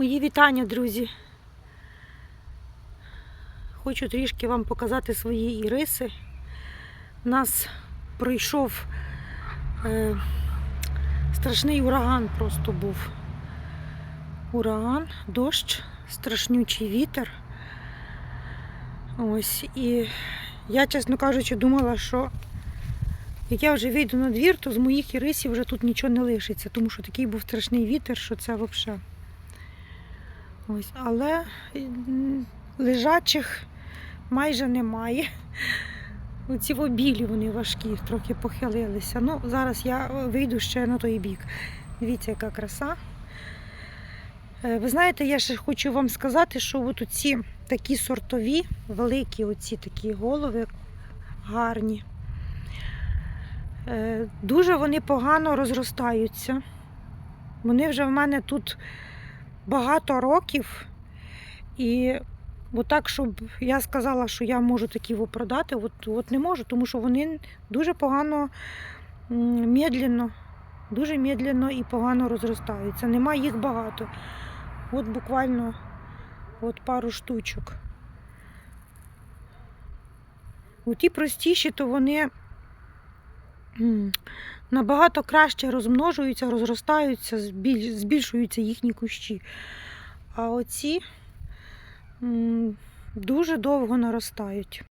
Мої вітання, друзі. Хочу трішки вам показати свої іриси. У нас пройшов е, страшний ураган просто був. Ураган, дощ, страшнючий вітер. Ось. І я, чесно кажучи, думала, що як я вже вийду на двір, то з моїх ірисів вже тут нічого не лишиться, тому що такий був страшний вітер, що це взагалі. Ось, але лежачих майже немає. Оці во білі вони важкі, трохи похилилися. Ну, зараз я е, вийду ще на той бік. Дивіться, яка краса. Е, Ви знаєте, я ще хочу вам сказати, що от оці такі сортові, великі оці такі голови гарні. Е, Дуже вони погано розростаються. Вони вже в мене тут багато років. І отак, щоб я сказала, що я можу такі продати, от, от не можу, тому що вони дуже погано, медленно, дуже медленно і погано розростаються. Нема їх багато. От буквально от пару штучок. У ті простіші, то вони набагато краще розмножуються, розростаються, збільшуються їхні кущі. А оці дуже довго наростають.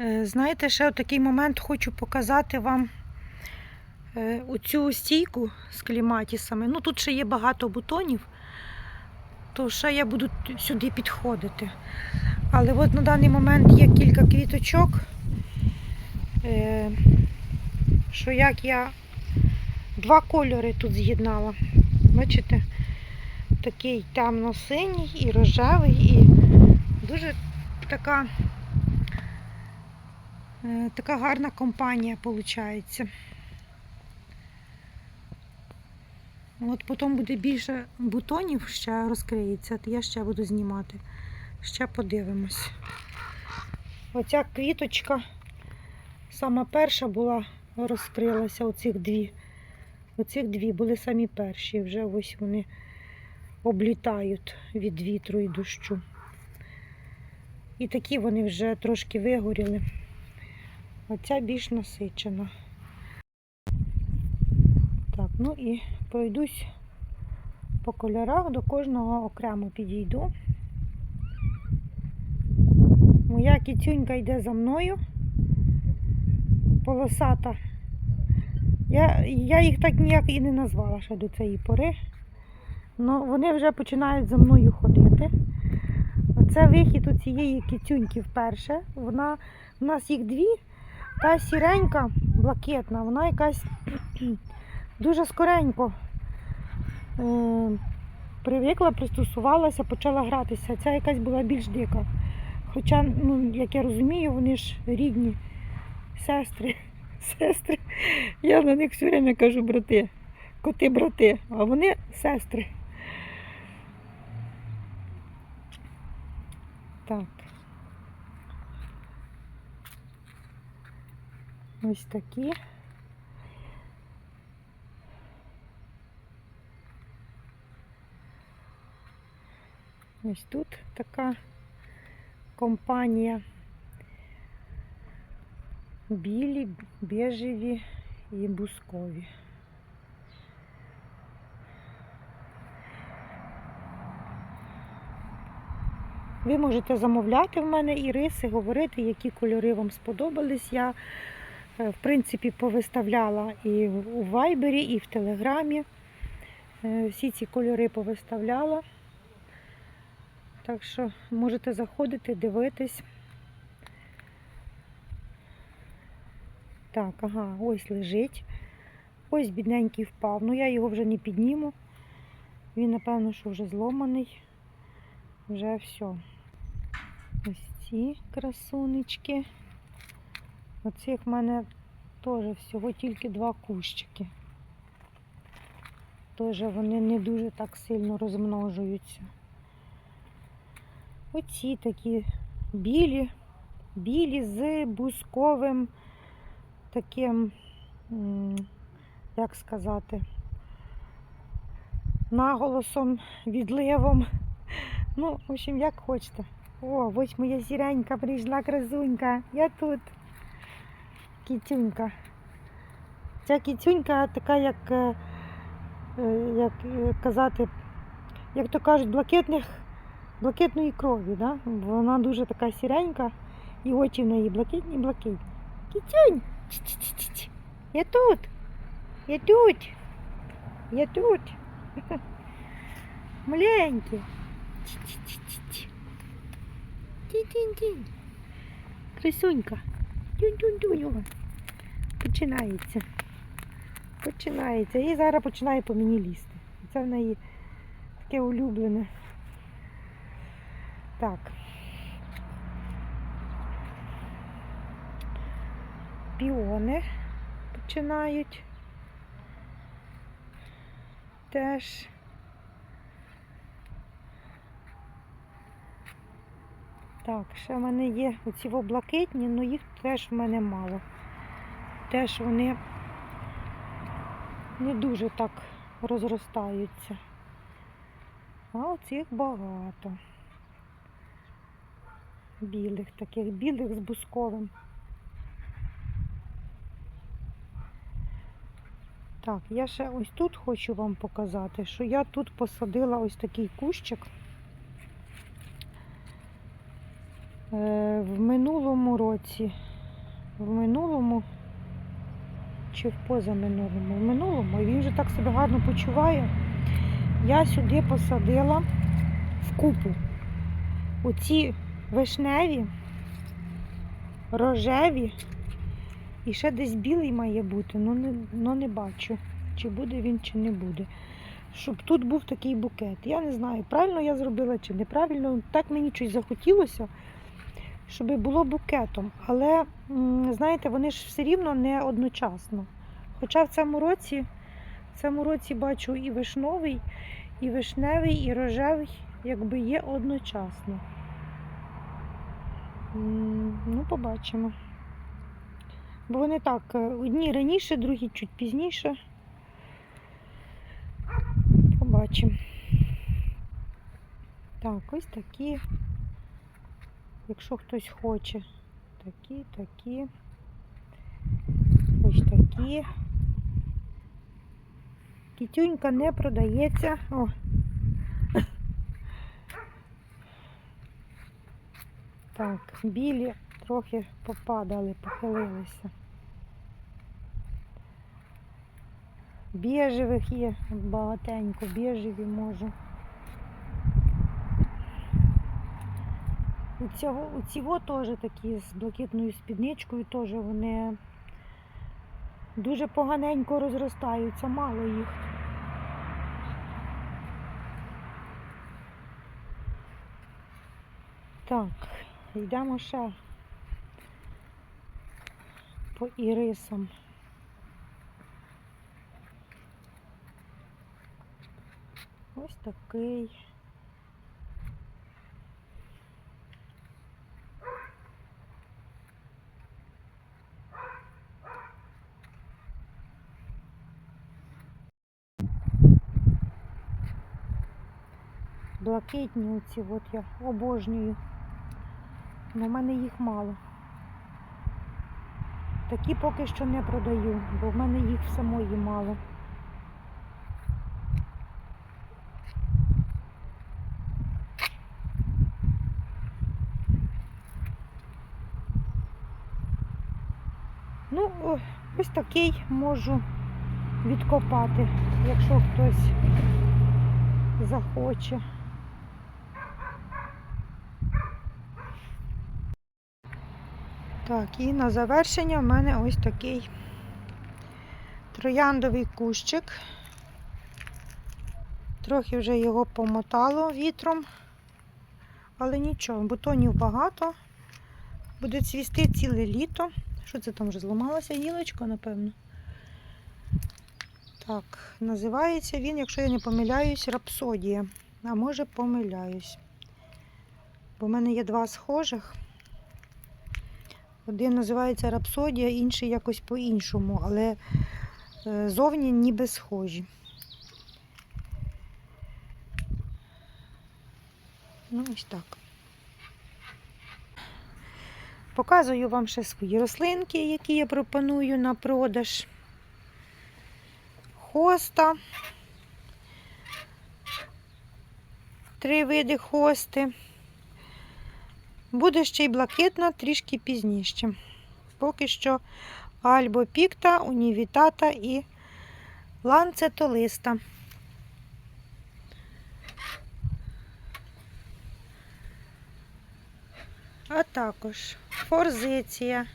Е, Знаєте, ще такий момент хочу показати вам е, оцю стійку з кліматісами. Ну, тут ще є багато бутонів, то ще я буду сюди підходити. Але от на даний момент є кілька квіточок, е, що як я два кольори тут з'єднала. Бачите? Такий темно-синій і рожевий, і дуже така, е, така гарна компанія виходить. От потім буде більше бутонів ще розкриється, то я ще буду знімати. Ще подивимось. Оця квіточка, сама перша була, розкрилася, оцих дві. Оцих дві були самі перші. Вже ось вони облітають від вітру і дощу. І такі вони вже трошки вигоріли. Оця більш насичена. Так, ну і пройдусь по кольорах, до кожного окремо підійду. Моя кіцюнька йде за мною. Полосата. Я, я їх так ніяк і не назвала ще до цієї пори. Ну, вони вже починають за мною ходити. Оце вихід у цієї кицюньки вперше. Вона, у нас їх дві. Та сіренька, блакитна, вона якась дуже скоренько е, привикла, пристосувалася, почала гратися. Ця якась була більш дика. Хоча, ну, як я розумію, вони ж рідні сестри. Сестри. Я на них все время кажу брати. Коти брати, а вони сестри. Так. Ось такі. Ось тут така компанія. Білі, бежеві і бускові. Ви можете замовляти в мене іриси, говорити, які кольори вам сподобались. Я, е, в принципі, повиставляла і у Вайбері, і в Телеграмі. Е, Всі ці кольори повиставляла. Так що можете заходити, дивитись. Так, ага, ось лежить. Ось бідненький впав. Ну я його вже не підніму. Він, напевно, що вже зломаний. Вже все. Ось ці красунечки. Оцих в мене теж всього тільки два кущики. Теж вони не дуже так сильно розмножуються. Оці такі білі, білі з бусковим таким, як сказати, наголосом, відливом. Ну, в общем, як хочете. О, ось моя сіренька прийшла, красунька. Я тут. Кітюнька. Ця кітюнька така, як, е, е, як е, казати, як то кажуть, блакитних, блакитної крові. Да? Вона дуже така сіренька, і очі в неї блакитні, блакитні. Кітюнь! Я тут. Я тут. Я тут. Маленький. Тінь-тінь-тінь. Крисунька. Тюнь-тюнь-тюнь. Починається. Починається. І зараз починає по мені лізти. Це в неї таке улюблене. Так. Піони починають. Теж. Так, ще в мене є оці блакитні, але їх теж в мене мало. Теж вони не дуже так розростаються. А оцих багато. Білих таких, білих з бусковим. Так, я ще ось тут хочу вам показати, що я тут посадила ось такий кущик. Е, В минулому році, в минулому чи в позаминулому, в минулому, і він вже так себе гарно почуває. Я сюди посадила в купу оці вишневі, рожеві і ще десь білий має бути, але не, ну не бачу, чи буде він, чи не буде. Щоб тут був такий букет. Я не знаю, правильно я зробила чи неправильно. Так мені щось захотілося, щоб було букетом. Але, знаєте, вони ж все рівно не одночасно. Хоча в цьому році, в цьому році бачу і вишновий, і вишневий, і рожевий, якби є одночасно. Ну, побачимо. Бо вони так, е, одні раніше, другі чуть пізніше. Побачимо. Так, ось такі. Якщо хтось хоче. Такі, такі. Ось такі. Кітюнька не продається. О. Так, білі трохи попадали, похилилися. Біжевих є багатенько, біжеві можу. У цього, у цього теж такі з блакитною спідничкою, теж вони дуже поганенько розростаються, мало їх. Так, йдемо ще по ірисам. Ось такий. Блакитні оці от я обожнюю. але в мене їх мало. Такі поки що не продаю, бо в мене їх самої мало. Ну, ось такий можу відкопати, якщо хтось захоче. Так, і на завершення в мене ось такий трояндовий кущик. Трохи вже його помотало вітром, але нічого, бутонів багато. Буде цвісти ціле літо. Що це там вже зламалася гілочка, напевно? Так, називається він, якщо я не помиляюсь, рапсодія. А може помиляюсь. Бо в мене є два схожих. Один називається рапсодія, інший якось по-іншому, але е, зовні ніби схожі. Ну, ось так. Показую вам ще свої рослинки, які я пропоную на продаж. Хоста. Три види хости. Буде ще й блакитна трішки пізніше. Поки що Альбо пікта, унівітата і ланцетолиста. А також форзиція,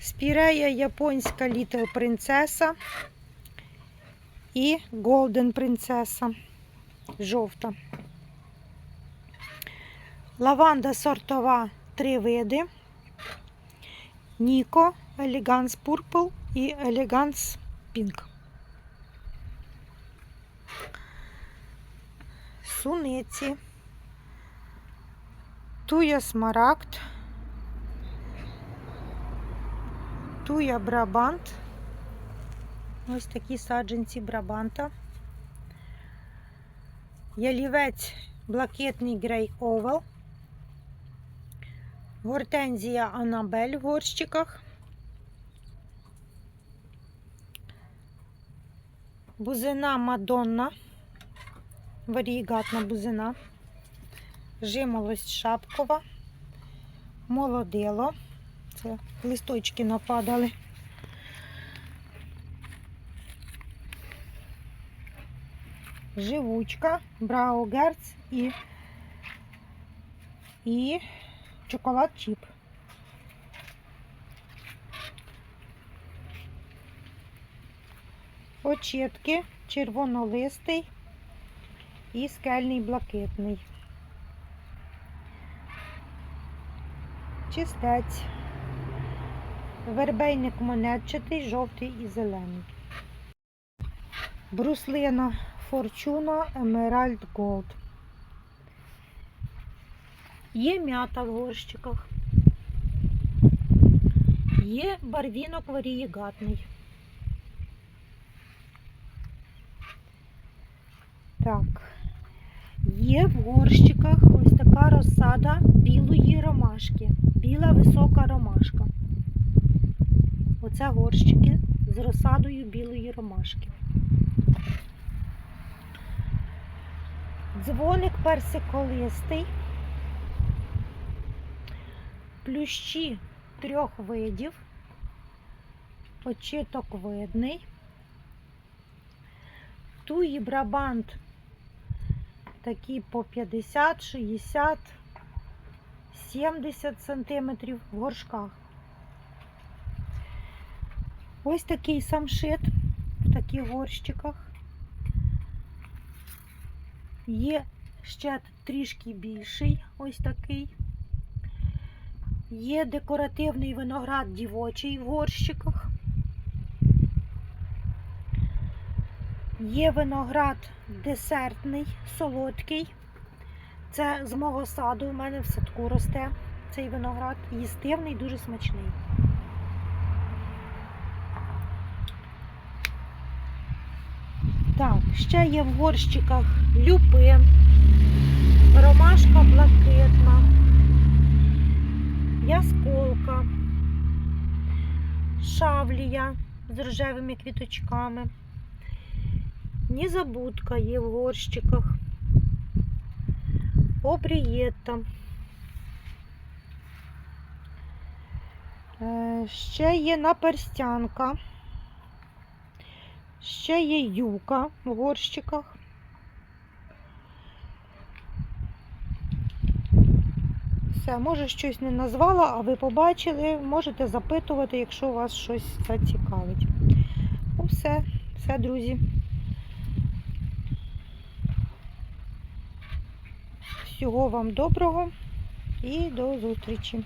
спірея японська Little принцеса і Голден принцеса жовта. Лаванда сортова три види. Ніко, Елеганс Purple і Елеганс Pink. Суниці. Туя Смарагд. Туя Брабант. Ось такі саджанці Брабанта. Ялівець блакитний грей овал. Гортензія Анабель в горщиках. Бузина Мадонна. Варігатна бузина. Жимолость шапкова. Молодило. Це листочки нападали. Живучка, Браугерц і, і чоколад чіп. Очітки, червонолистий і скельний блакитний. Чистець. Вербейник монетчатий, жовтий і зелений. Бруслина Форчуна Емеральд Голд. Є м'ята в горщиках. Є барвінок варієгатний. Так. Є в горщиках ось така розсада білої ромашки. Біла висока ромашка. Оце горщики з розсадою білої ромашки. Дзвоник персиколистий. Плющі трьох видів. Очиток видний. Туї брабант такі по 50, 60, 70 сантиметрів в горшках. Ось такий самшит в таких горщиках. Є ще трішки більший, ось такий. Є декоративний виноград дівочий в горщиках. Є виноград десертний, солодкий. Це з мого саду. У мене в садку росте цей виноград. Їстивний, дуже смачний. Так, ще є в горщиках люпин, ромашка блакитна, ясколка, шавлія з рожевими квіточками. Незабудка є в горщиках. Обрієта. Е, Ще є наперстянка. Ще є юка в горщиках. Все, може щось не назвала, а ви побачили, можете запитувати, якщо вас щось зацікавить. Ну, все, все, друзі. Всього вам доброго і до зустрічі.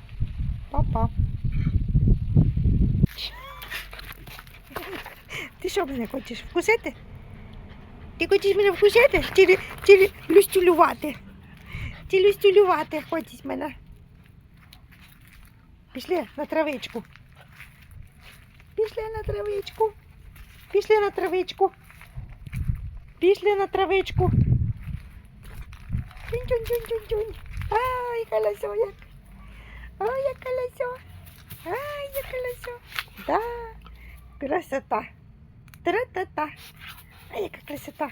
Па-па. Ти що мене хочеш вкусити? Ти хочеш мене вкусити? Чи, чи люстюлювати? Чи люстюлювати хочеш мене? Пішли на травичку. Пішли на травичку. Пішли на травичку. Пішли на травичку. Тюнь-тюнь-тюнь-тюнь-тюнь. Ай, колесо як. Ай, як колесо. Ай, як колесо. Да. Красота. Тра-та-та. Ай, яка красота.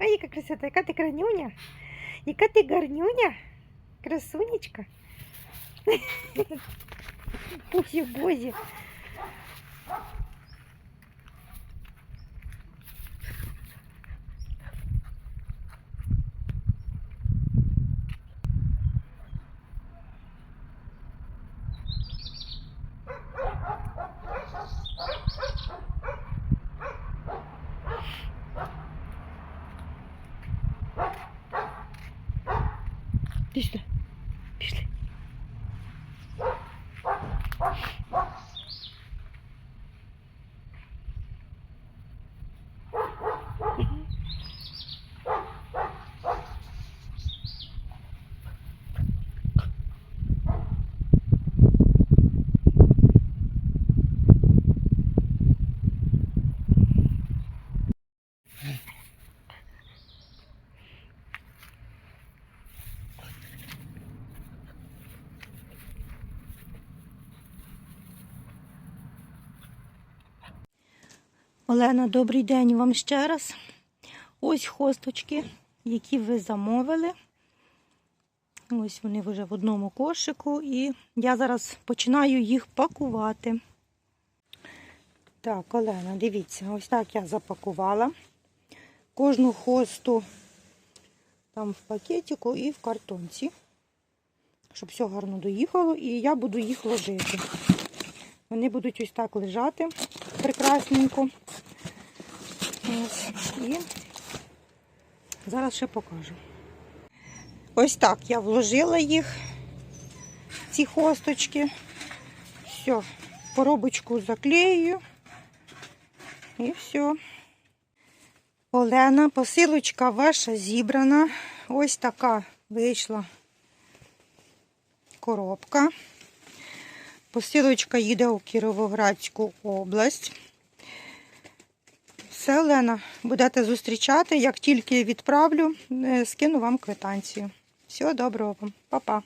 Ай, яка красота. Яка ти кранюня. Яка ти гарнюня. Красунечка. Бузі, бузі. Олена, добрий день вам ще раз. Ось хосточки, які ви замовили. Ось вони вже в одному кошику, і я зараз починаю їх пакувати. Так, Олена, дивіться, ось так я запакувала. Кожну хосту там в пакетику і в картонці, щоб все гарно доїхало, і я буду їх ложити. Вони будуть ось так лежати прекрасненько. Ось. І зараз ще покажу. Ось так я вложила їх, ці хосточки. Все, коробочку заклею. І все. Олена, посилочка ваша зібрана. Ось така вийшла коробка. Посилочка їде у Кіровоградську область. Все, Олена, будете зустрічати. Як тільки відправлю, е, скину вам квитанцію. Всього доброго вам, Па-па.